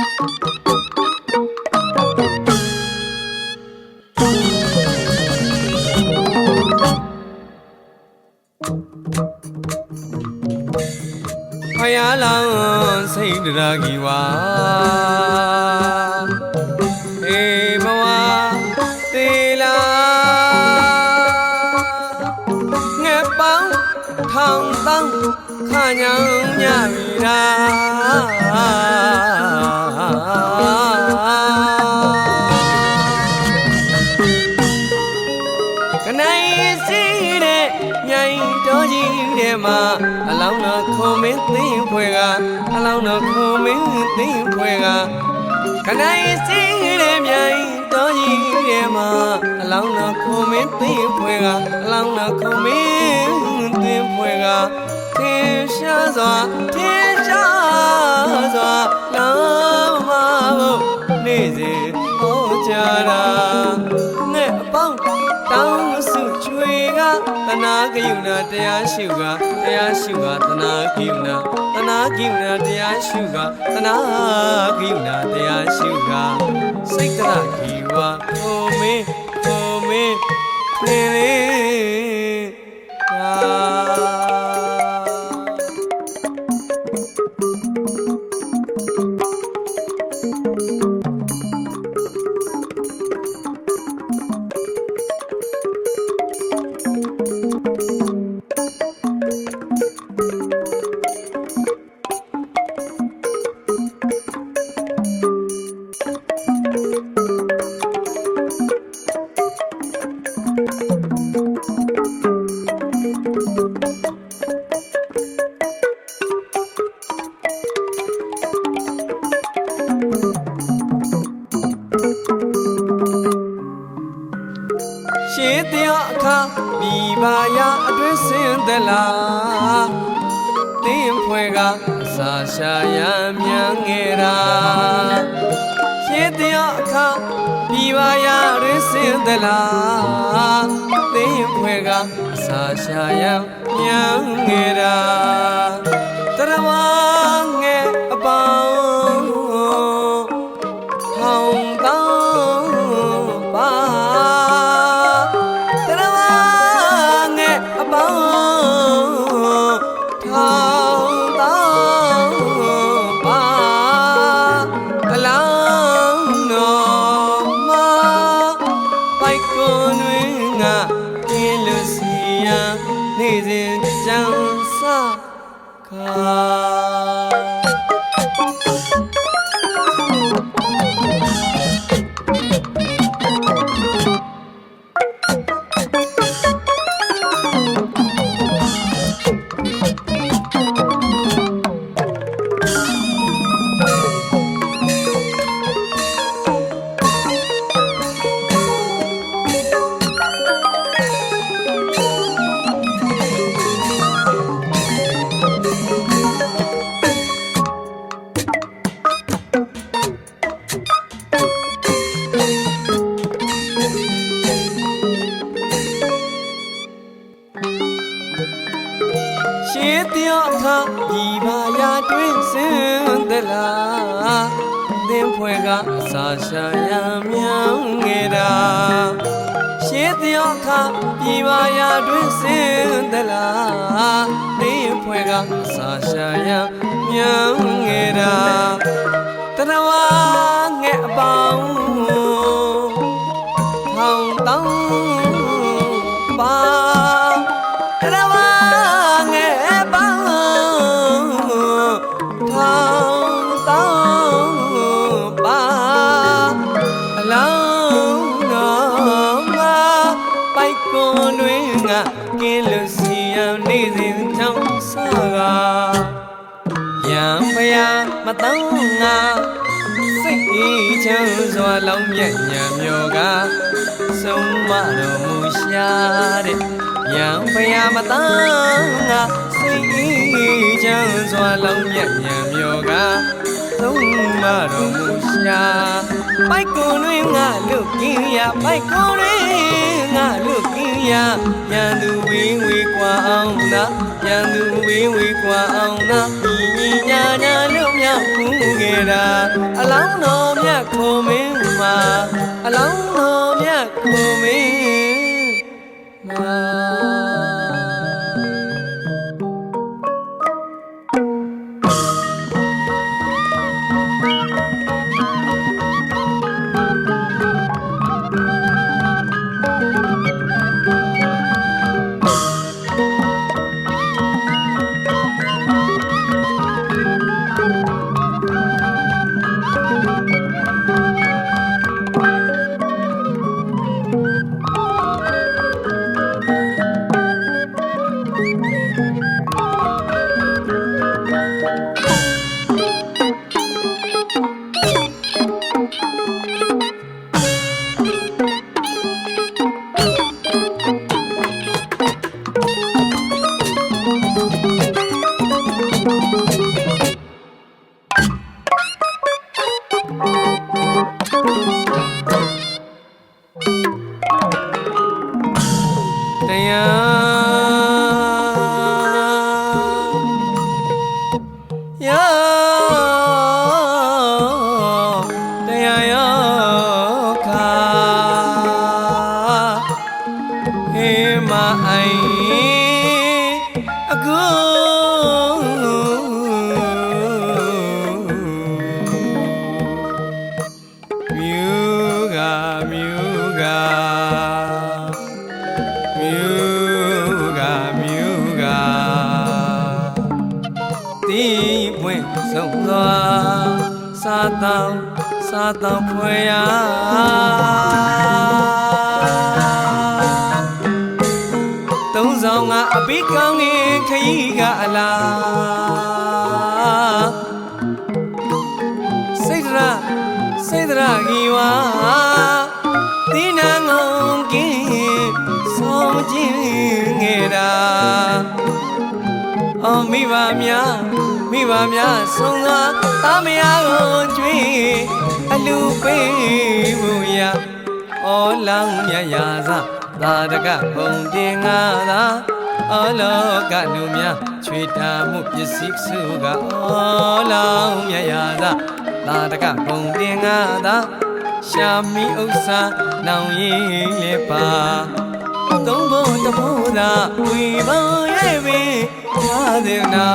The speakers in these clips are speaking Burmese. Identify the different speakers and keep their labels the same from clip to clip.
Speaker 1: ဖယားလောင်စိတ်တရာကြီးဝါအေဘဝသေလာငဲပောင်းထောင်တောင်းခါညောင်ညရာ မှာအလောင်းတော်ခုံမင်းသိရင်ဖွဲကအလောင်းတော်ခုံမင်းသိရင်ဖွဲကကနိုင်စီတဲ့မြိုင်တော်ကြီးတဲ့မှာအလောင်းတော်ခုံမင်းသိရင်ဖွဲကအလောင်းတော်ခုံမင်းသိရင်ဖွဲကထင်ရှားစွာထင်ရှားစွာလောင်းမဖို့နေ့စဉ်ဟောကြတာငဲ့အပေါင်းတောင်းစုချွေက တနာကယုဏတရားရှုကတရားရှုကတနာကယုဏတနာကယုဏတရားရှုကတနာကယုဏတရားရှုကစိတ်တရခီဝါဟိုမင်းဟိုမင်းနေလေ မိပါရအတွင်းစင်သလားတင်းဖွဲကအစာရှာရမြန်ငယ်တာရှင်းတရားအခါမိပါရအတွင်းစင်သလားတင်းဖွဲကအစာရှာရမြန်ငယ်တာတရဝငယ် ရှင်းတရားအခါဒီပါရာတွင်စင်သလားသင်ဖွဲကအစာရှာရမြန်ငယ်တာရှင်းတရားအခါဒီပါရာတွင်စင်သလားသင်ဖွဲကအစာရှာရမြန်ငယ်တာ တရဝငဲ့အပေါင်းထောင်တောင်းပါတရဝငယ်ပန်းထောင်တောင်းပါအလောင်းတော်မှာပိုက်ကွန်တွင်ငါကင်းလို့ တောင်းငါစိတ်အေးချမ်းစွာလောင်းမြတ်ညံမျောကဆုံးမတော်မူရှာတဲ့ရံဖယားမတန်းငါစိတ်အေးချမ်းစွာလောင်းမြတ်ညံမျောကသုံးမတော်မူရှာပိုက်ကွန်တွင်ငါလုကင်းရပိုက်ကွန်တွင်ငါလုကင်း ရရန်သူဝင်းဝေကွာအောင်နာရန်သူဝင်းဝေကွာအောင်နာညီညီညာညာလို့မြောက်ခုခဲ့တာအလောင်းတော်မြတ်ခုံမင်းမှာအလောင်းတော်မြတ်ခုံမင်းမာ တ စားတောင်းစားတောင်းဖွယ်ရာသုံးဆောင်ကအပိကောင်းငင်ခရီးကအလားစိတ်ဒရာစိတ်ဒရာကြီးဝါတိနာငုံကင်းဆုံးခြင်းငယ်တာအော်မိဘများ မိဘများဆုံးသွားသားမယားကိုကြွေးအလူပေးဖို့ရအော်လောင်းမြတ်ရာဇသာတကဘုံတင်ငါသာအော်လောကလူများချွေတာမှုပစ္စည်းစုကအော်လောင်းမြတ်ရာဇသာတကဘုံတင်ငါသာရှာမီဥစ္စာနောင်ရည်လေပါ သုံးဖို့တဖို့သာဝီပေါင်းရဲ့ပင်သာသေနာ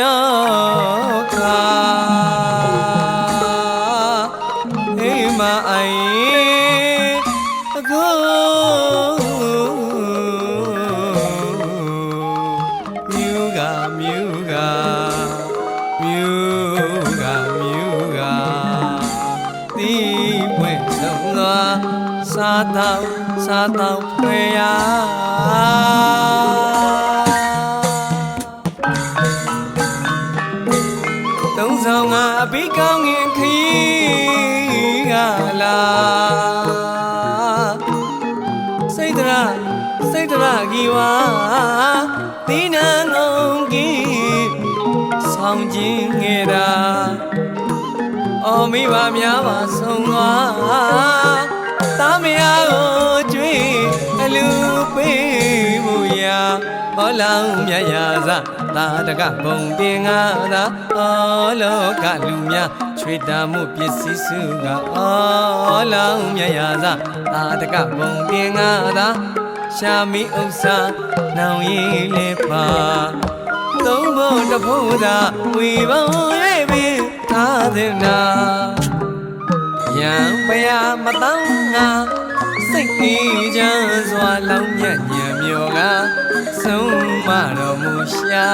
Speaker 1: ယောခာဟေးမအိုင်အကူမြူကမြူကမြူကမြူကတီးပွင့်ဆုံးသွားစားတော့စားတော့ဖွယ်ရာ ဆောင်ခြင်းငယ်တာအော်မိဘများပါဆုံးသွားသားမယားကိုကြွေးအလူပေးမှုရာဟောလောင်းမြတ်ရာဇသာတကဘုံတင်ငါသာအော်လောကလူများချွေတာမှုပစ္စည်းစုကအော်လောင်းမြတ်ရာဇသာတကဘုံတင်ငါသာရှာမီဥစ္စာနောင်ရည်လေးပါ သုံးဖို့တဖို့သာဝီပေါင်းရဲ့ပင်သာသေနာယံပယမတောင်းငါစိတ်အေးချမ်းစွာလောင်းမြတ်ညံမြော်ကဆုံးမတော်မူရှာ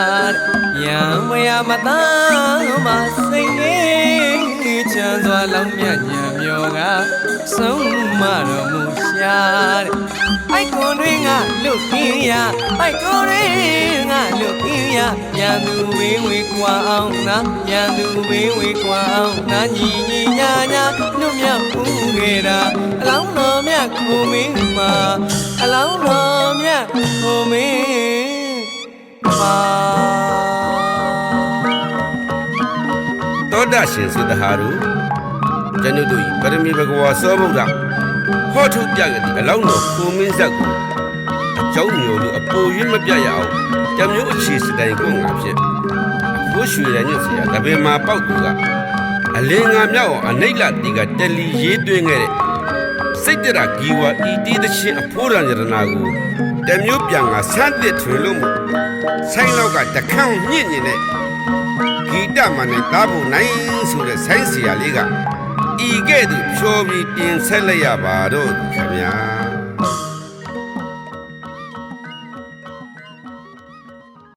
Speaker 1: ယံပယမတောင်းမစိတ်အေးချမ်းစွာလောင်းမြတ်ညံမြော်ကဆုံးမတော်မူရှာ အိုက်ကွန်တွင်ကလွတ်ခင်းရအိုက်ကွန်တွင်ကလွတ်ခင်းရရန်သူဝေးဝေးကွာအောင်နာရန်သူဝေးဝေးကွာအောင်နာညီညီညာညာလွတ်မြောက်ဦးခဲ့တာအလောင်းတော်မြတ်ကိုမင်းမှာအလောင်းတော်မြတ်ကိုမင်းမှာ
Speaker 2: သောတာရှင်သုတဟာရုကျွန်ုပ်တို့ဤပရမီဘဂဝါသောဗုဒ္ဓ ဟောထုပြခဲ့သည့်အလောင်းတော်ကိုမင်းဆက်ကိုအကြောင်းမျိုးလိုအပေါ်၍မပြရအောင်တမျိုးအခြေစတိုင်ကိုငါဖြင့်ဘိုးရွှေရညွတ်စရာတပင်မှာပေါက်သူကအလင်းငါမြောက်အောင်အနိတ်လတီကတယ်လီရေးသွင်းခဲ့တဲ့စိတ်တရဂီဝါဤတီးသချင်းအဖိုးရံရတနာကိုတမျိုးပြန်ကဆန်းသစ်ထွင်လို့မို့ဆိုင်လောက်ကတခန့်ညင့်ညင်တဲ့ဂီတမနဲ့တားဖို့နိုင်ဆိုတဲ့ဆိုင်းစီယာလေးက ဤကဲ့သို့ဖြောပြီးတင်ဆက်လိုက်ရပါတော့ခင်ဗျာ